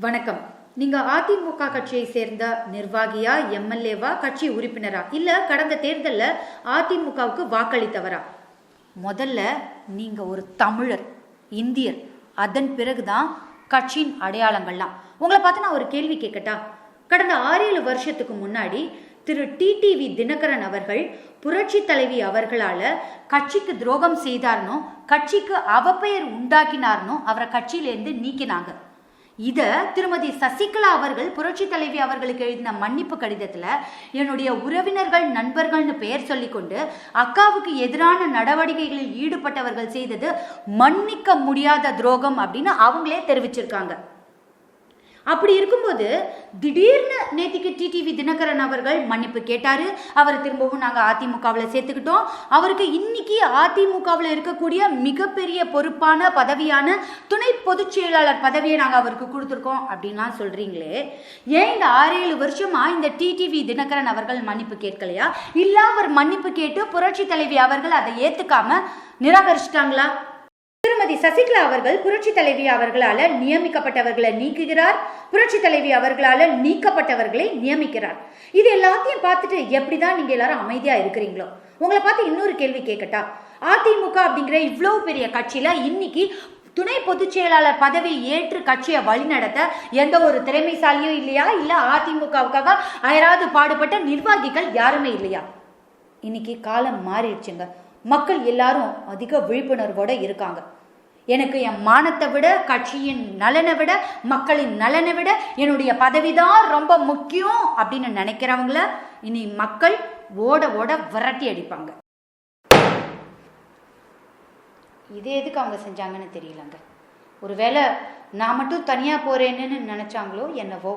வணக்கம். நீங்க அதிமுக கட்சியை சேர்ந்த நிர்வாகியா எம்எல்ஏவா கட்சி உறுப்பினரா? இல்ல கடந்த தேர்தலில் அதிமுகவுக்கு வாக்களித்தவரா? முதல்ல நீங்க ஒரு தமிழர் இந்தியர். அதன் பிறகுதான் கட்சியின் அடையாளங்கள்லாம். உங்களை பார்த்து நான் ஒரு கேள்வி கேட்கட்டா? கடந்த ஆறேழு வருஷத்துக்கு முன்னாடி திரு. டிடிவி தினகரன் அவர்கள் புரட்சி தலைவி அவர்களால கட்சிக்கு துரோகம் செய்தார்னோ கட்சிக்கு அவப்பெயர் உண்டாக்கினார்னோ அவரை கட்சியிலேருந்து நீக்கினாங்க. இத திருமதி சசிகலா அவர்கள் புரட்சி தலைவி அவர்களுக்கு எழுதின மன்னிப்பு கடிதத்துல என்னுடைய உறவினர்கள் நண்பர்கள்னு பெயர் சொல்லிக்கொண்டு அக்காவுக்கு எதிரான நடவடிக்கைகளில் ஈடுபட்டவர்கள் செய்தது மன்னிக்க முடியாத துரோகம் அப்படின்னு அவங்களே தெரிவிச்சிருக்காங்க. அப்படி இருக்கும்போது திடீர்னு நேத்திக்கு டிடிவி தினகரன் அவர்கள் மன்னிப்பு கேட்டாரு. அவர் திரும்பவும் நாங்க அதிமுகவில் சேர்த்துக்கிட்டோம். அவருக்கு இன்னைக்கு அதிமுகவில் இருக்கக்கூடிய மிகப்பெரிய பொறுப்பான பதவியான துணை பொதுச் செயலாளர் பதவியை நாங்க அவருக்கு கொடுத்துருக்கோம் அப்படின்லாம் சொல்றீங்களே. ஏன் இந்த ஆறேழு வருஷமா இந்த டிடிவி தினகரன் அவர்கள் மன்னிப்பு கேட்கலையா? இல்ல அவர் மன்னிப்பு கேட்டு புரட்சி தலைவி அவர்கள் அதை ஏத்துக்காம நிராகரிச்சிட்டாங்களா? திருமதி சசிகலா அவர்கள் புரட்சி தலைவி அவர்களால நியமிக்கப்பட்டவர்களை நீக்குகிறார். புரட்சி தலைவி அவர்களால நீக்கப்பட்டவர்களை நியமிக்கிறார். இது எல்லாத்தையும் பார்த்துட்டு எப்படிதான் நீங்க எல்லாரும் அமைதியா இருக்கிறீங்களோ? உங்களை பார்த்து இன்னொரு கேள்வி கேட்கட்டா? அதிமுக அப்படிங்கிற இவ்வளவு பெரிய கட்சியில இன்னைக்கு துணை பொதுச் செயலாளர் பதவியை ஏற்று கட்சியை வழிநடத்த எந்த ஒரு திறமைசாலியும் இல்லையா? இல்ல அதிமுகவுக்காக அயராது பாடுபட்ட நிர்வாகிகள் யாருமே இல்லையா? இன்னைக்கு காலம் மாறிடுச்சுங்க. மக்கள் எல்லாரும் அதிக விழிப்புணர்வோட இருக்காங்க. எனக்கு என் மானத்தை விட கட்சியின் நலனை விட மக்களின் நலனை விட என்னுடைய பதவி தான் ரொம்ப முக்கியம் அப்படின்னு நினைக்கிறவங்கள இனி மக்கள் ஓட ஓட விரட்டி அடிப்பாங்க. இது எதுக்கு அவங்க செஞ்சாங்கன்னு தெரியலங்க. ஒருவேளை நான் மட்டும் தனியாக போகிறேன்னு நினச்சாங்களோ என்னவோ.